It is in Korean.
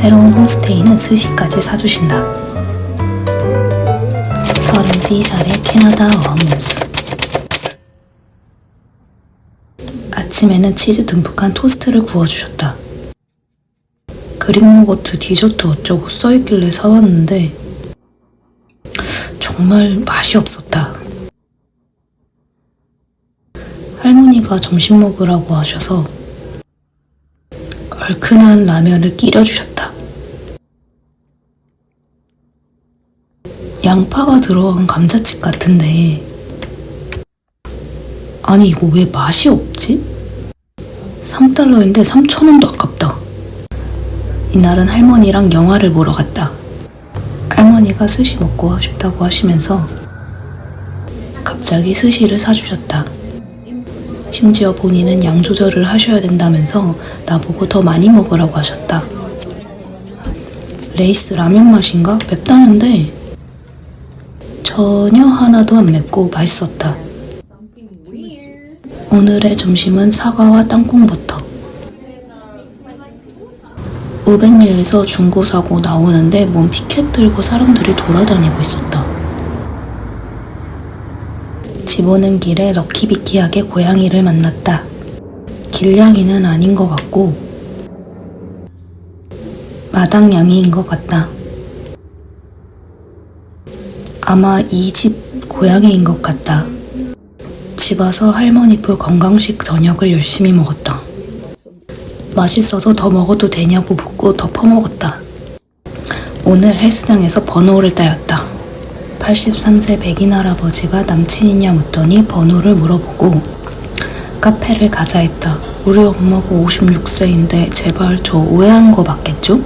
새로운 홈스테이는 스시까지 사주신다. 34살의 캐나다 어민수. 아침에는 치즈 듬뿍한 토스트를 구워주셨다. 그릭 요거트 디저트 어쩌고 써있길래 사왔는데 정말 맛이 없었다. 할머니가 점심 먹으라고 하셔서 얼큰한 라면을 끼려주셨다. 양파가 들어간 감자칩 같은데 아니 이거 왜 맛이 없지? 3달러인데 3천원도 아깝다. 이날은 할머니랑 영화를 보러 갔다. 할머니가 스시 먹고 싶다고 하시면서 갑자기 스시를 사주셨다. 심지어 본인은 양 조절을 하셔야 된다면서 나보고 더 많이 먹으라고 하셨다. 레이스 라면 맛인가? 맵다는데 전혀 하나도 안 맵고 맛있었다. 오늘의 점심은 사과와 땅콩버터. 우벤유에서 중고 사고 나오는데 몸 피켓 들고 사람들이 돌아다니고 있었다. 집 오는 길에 럭키비키하게 고양이를 만났다. 길냥이는 아닌 것 같고 마당냥이인 것 같다. 아마 이 집 고양이인 것 같다. 집 와서 할머니 볼 건강식 저녁을 열심히 먹었다. 맛있어서 더 먹어도 되냐고 묻고 더 퍼먹었다. 오늘 헬스장에서 번호를 따였다. 83세 백인 할아버지가 남친이냐 묻더니 번호를 물어보고 카페를 가자 했다. 우리 엄마가 56세인데 제발 저 오해한 거 맞겠죠?